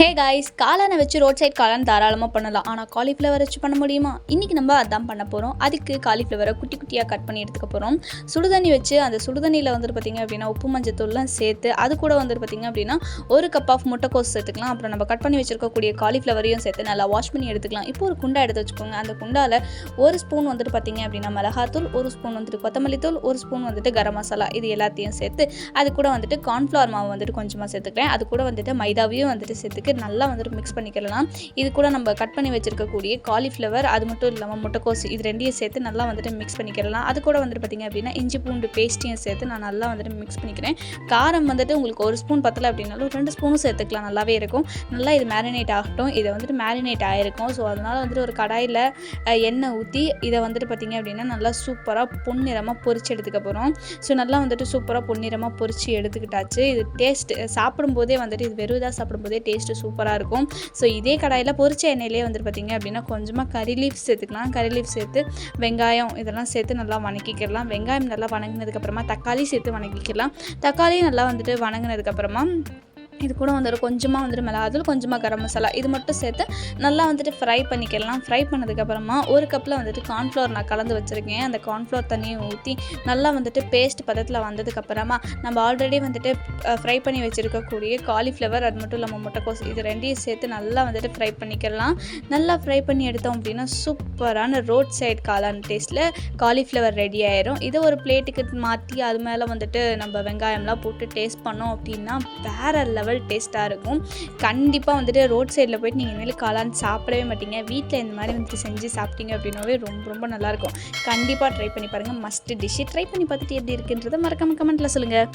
Hey guys காளானை வச்சு road side காளான் தாராளமாக பண்ணலாம். ஆனால் காலிஃப்ளவர் வச்சு பண்ண முடியுமா? இன்றைக்கி நம்ம அதான் பண்ண போகிறோம் அதுக்கு காலிஃப்ளவரை குட்டி குட்டியாக கட் பண்ணி எடுத்துக்க போகிறோம் சுடுதண்ணி வச்சு அந்த சுடுதண்ணியில் வந்துட்டு பார்த்திங்க அப்படின்னா உப்பு மஞ்சத்தூள்லாம் சேர்த்து அது கூட வந்துட்டு பார்த்திங்க அப்படின்னா ஒரு கப் ஆஃப் முட்டைக்கோஸ் சேர்த்துக்கலாம். அப்புறம் நம்ம கட் பண்ணி வச்சுருக்கக்கூடிய காலிஃப்ளவரையும் சேர்த்து நல்லா வாஷ் பண்ணி எடுத்துக்கலாம். இப்போ ஒரு குண்டா எடுத்து வச்சுக்கோங்க. அந்த குண்டாவில் ஒரு ஸ்பூன் வந்துட்டு பார்த்திங்க அப்படின்னா மிளகாத்தூள் ஒரு ஸ்பூன் வந்துட்டு கொத்தமல்லி தூள் ஒரு ஸ்பூன் வந்துட்டு கரம் மசாலா இது எல்லாத்தையும் சேர்த்து அது கூட வந்துட்டு கார்ன்ஃப்ளவர் மாவு வந்துட்டு கொஞ்சமாக சேர்த்துக்கிறேன். அது கூட வந்துட்டு மைதாவையும் வந்துட்டு சேர்த்துக்கு நல்லா வந்துட்டு மிக்ஸ் பண்ணிக்கலாம் இது கூட நம்ம கட் பண்ணி வச்சுருக்கக்கூடிய காலிஃப்ளவர் அது மட்டும் இல்லாமல் முட்டைக்கோஸ் இது ரெண்டையும் சேர்த்து நல்லா வந்துட்டு மிக்ஸ் பண்ணிக்கலாம் அது கூட வந்துட்டு பார்த்திங்க அப்படின்னா இஞ்சி பூண்டு பேஸ்ட்டையும் சேர்த்து நான் நல்லா வந்துட்டு மிக்ஸ் பண்ணிக்கிறேன். காரம் வந்துட்டு உங்களுக்கு ஒரு ஸ்பூன் பத்தலை அப்படின்னாலும் ரெண்டு ஸ்பூனும் சேர்த்துக்கலாம் நல்லாவே இருக்கும். நல்லா இது மேரினேட் ஆகட்டும். இதை வந்துட்டு மேரினேட் ஆகிருக்கும் ஸோ அதனால் வந்துட்டு ஒரு கடாயில் எண்ணெய் ஊற்றி இதை வந்துட்டு பார்த்திங்க அப்படின்னா நல்லா சூப்பராக பொன்னிறமாக பொறிச்சு எடுத்துக்க போகிறோம் ஸோ நல்லா வந்துட்டு சூப்பராக பொன்னிறமாக பொறிச்சு எடுத்துக்கிட்டாச்சு. இது டேஸ்ட் சாப்பிடும்போதே வந்துட்டு இது வெறுதாக சாப்பிடும்போதே டேஸ்ட்டு சூப்பராக இருக்கும். ஸோ இதே கடாயில் பொரிச்ச எண்ணெயிலே வந்துட்டு பார்த்திங்க அப்படின்னா கொஞ்சமாக கறி லீஃப் சேர்த்துக்கலாம். கறி லீஃப் சேர்த்து வெங்காயம் இதெல்லாம் சேர்த்து நல்லா வணக்கிக்கிடலாம் வெங்காயம் நல்லா வணங்கினதுக்கப்புறமா தக்காளி சேர்த்து வணக்கிக்கலாம். தக்காளி நல்லா வந்துட்டு வணங்கினதுக்கப்புறமா இது கூட வந்துட்டு கொஞ்சமாக வந்துட்டு மிளகாத்தூள் கொஞ்சமாக கரம் மசாலா. இது மட்டும் சேர்த்து நல்லா வந்துட்டு ஃப்ரை பண்ணிக்கலாம். ஃப்ரை பண்ணதுக்கப்புறமா ஒரு கப்பில் வந்துட்டு கார்ன்ஃப்ளவர் நான் கலந்து வச்சுருக்கேன். அந்த கார்ன்ஃப்ளவர் தண்ணியை ஊற்றி நல்லா வந்துட்டு பேஸ்ட் பதத்தில் வந்ததுக்கப்புறமா நம்ம ஆல்ரெடி வந்துட்டு ஃப்ரை பண்ணி வச்சுருக்கக்கூடிய காலிஃப்ளவர் அது மட்டும் இல்லாமல் முட்டைக்கோஸ் இது ரெண்டையும் சேர்த்து நல்லா வந்துட்டு ஃப்ரை பண்ணிக்கலாம். நல்லா ஃப்ரை பண்ணி எடுத்தோம் அப்படின்னா சூப்பரான ரோட் சைடு காளான் டேஸ்ட்டில் காலிஃப்ளவர் ரெடி ஆயிரும். இதை ஒரு பிளேட்டுக்கு மாற்றி அது மேலே வந்துட்டு நம்ம வெங்காயம்லாம் போட்டு டேஸ்ட் பண்ணோம் அப்படின்னா வேறு லெவல் டேஸ்ட்டாக இருக்கும். கண்டிப்பாக வந்துட்டு ரோட் சைடில் போயிட்டு நீங்கள் இனிமேல் காளான் சாப்பிடவே மாட்டீங்க. வீட்டில் இந்த மாதிரி வந்துட்டு செஞ்சு சாப்பிட்டீங்க அப்படின்னாவே ரொம்ப ரொம்ப நல்லாயிருக்கும் கண்டிப்பாக ட்ரை பண்ணி பாருங்கள் மஸ்ட் டிஷ்ஷு ட்ரை பண்ணி பார்த்துட்டு எப்படி இருக்குன்றதை மறக்காமல் கமெண்ட்டில் சொல்லுங்கள்